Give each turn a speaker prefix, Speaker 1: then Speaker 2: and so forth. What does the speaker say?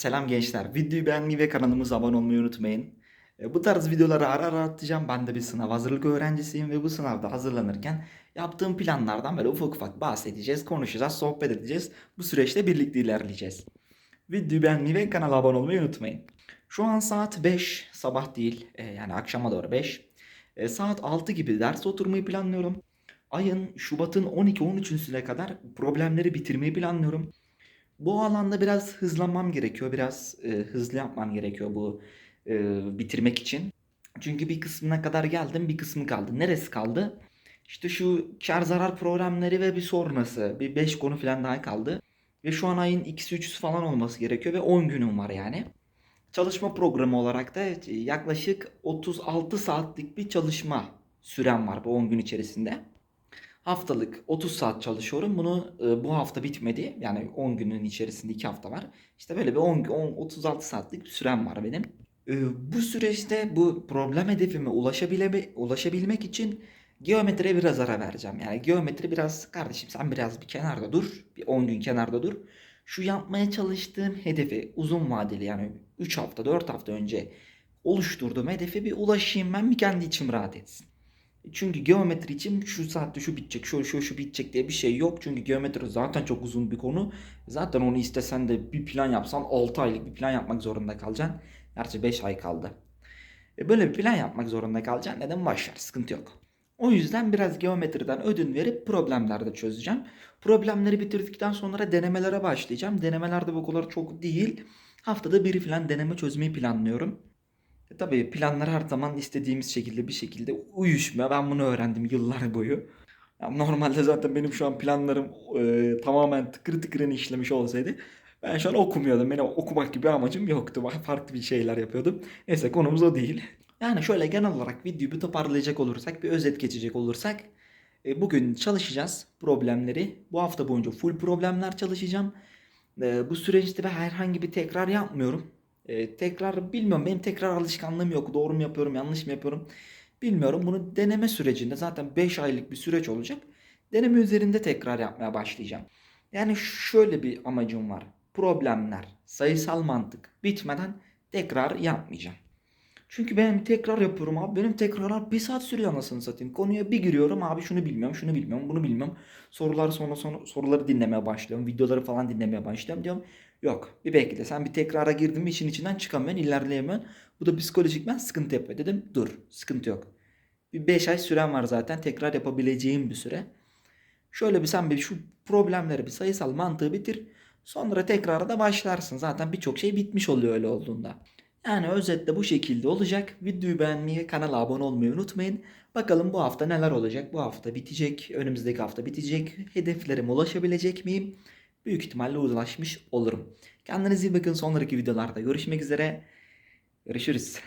Speaker 1: Selam gençler. Videoyu beğenmeyi ve kanalımıza abone olmayı unutmayın. E, Bu tarz videoları ara ara atacağım. Ben de bir sınav hazırlık öğrencisiyim ve bu sınavda hazırlanırken yaptığım planlardan böyle ufak ufak bahsedeceğiz, konuşacağız, sohbet edeceğiz. Bu süreçte birlikte ilerleyeceğiz. Videoyu beğenmeyi ve kanala abone olmayı unutmayın. Şu an saat 5, sabah değil, e, yani akşama doğru 5. E, Saat 6 gibi ders oturmayı planlıyorum. Ayın Şubat'ın 12-13'üne kadar problemleri bitirmeyi planlıyorum. Bu alanda biraz hızlanmam gerekiyor. Biraz e, hızlı yapmam gerekiyor bu e, bitirmek için. Çünkü bir kısmına kadar geldim, bir kısmı kaldı. Neresi kaldı? İşte şu kar zarar problemleri ve bir sonrası. Bir 5 konu falan daha kaldı. Ve şu an ayın ikisi üçüsü falan olması gerekiyor ve 10 günüm var yani. Çalışma programı olarak da e, yaklaşık 36 saatlik bir çalışma sürem var bu 10 gün içerisinde. Haftalık 30 saat çalışıyorum. Bunu e, bu hafta bitmedi. Yani 10 günün içerisinde 2 hafta var. İşte böyle bir 10, 10 36 saatlik bir sürem var benim. E, bu süreçte bu problem hedefime ulaşabile, ulaşabilmek için geometriye biraz ara vereceğim. Yani geometri biraz kardeşim sen biraz bir kenarda dur. Bir 10 gün kenarda dur. Şu yapmaya çalıştığım hedefi uzun vadeli yani 3 hafta 4 hafta önce oluşturduğum hedefe bir ulaşayım ben bir kendi içim rahat etsin. Çünkü geometri için şu saatte şu bitecek, şu şu şu bitecek diye bir şey yok. Çünkü geometri zaten çok uzun bir konu. Zaten onu istesen de bir plan yapsan 6 aylık bir plan yapmak zorunda kalacaksın. Gerçi 5 ay kaldı. E böyle bir plan yapmak zorunda kalacaksın. Neden başlar? Sıkıntı yok. O yüzden biraz geometriden ödün verip problemlerde çözeceğim. Problemleri bitirdikten sonra denemelere başlayacağım. Denemelerde bu kadar çok değil. Haftada bir falan deneme çözmeyi planlıyorum. E tabii planlar her zaman istediğimiz şekilde bir şekilde uyuşmuyor. Ben bunu öğrendim yıllar boyu. Normalde zaten benim şu an planlarım e, tamamen tıkır tıkırını işlemiş olsaydı ben şu an okumuyordum. Benim okumak gibi amacım yoktu. Farklı bir şeyler yapıyordum. Neyse konumuz o değil. Yani şöyle genel olarak videoyu bir toparlayacak olursak, bir özet geçecek olursak e, bugün çalışacağız problemleri. Bu hafta boyunca full problemler çalışacağım. E, bu süreçte ben herhangi bir tekrar yapmıyorum. E, tekrar bilmiyorum benim tekrar alışkanlığım yok. Doğru mu yapıyorum yanlış mı yapıyorum bilmiyorum. Bunu deneme sürecinde zaten 5 aylık bir süreç olacak. Deneme üzerinde tekrar yapmaya başlayacağım. Yani şöyle bir amacım var. Problemler, sayısal mantık bitmeden tekrar yapmayacağım. Çünkü ben tekrar yapıyorum abi. Benim tekrarlar bir saat sürüyor anasını satayım. Konuya bir giriyorum abi şunu bilmiyorum, şunu bilmiyorum, bunu bilmiyorum. Soruları sonra, sonra soruları dinlemeye başlıyorum. Videoları falan dinlemeye başlıyorum diyorum. Yok bir bekle sen bir tekrara girdin mi işin içinden çıkamıyorsun ilerleyemiyorsun. Bu da psikolojikmen sıkıntı yapıyor dedim. Dur sıkıntı yok. Bir 5 ay süren var zaten tekrar yapabileceğim bir süre. Şöyle bir sen bir şu problemleri bir sayısal mantığı bitir. Sonra tekrara da başlarsın. Zaten birçok şey bitmiş oluyor öyle olduğunda. Yani özetle bu şekilde olacak. Videoyu beğenmeyi, kanala abone olmayı unutmayın. Bakalım bu hafta neler olacak? Bu hafta bitecek, önümüzdeki hafta bitecek. Hedeflerime ulaşabilecek miyim? Büyük ihtimalle ulaşmış olurum. Kendinize iyi bakın. Sonraki videolarda görüşmek üzere. Görüşürüz.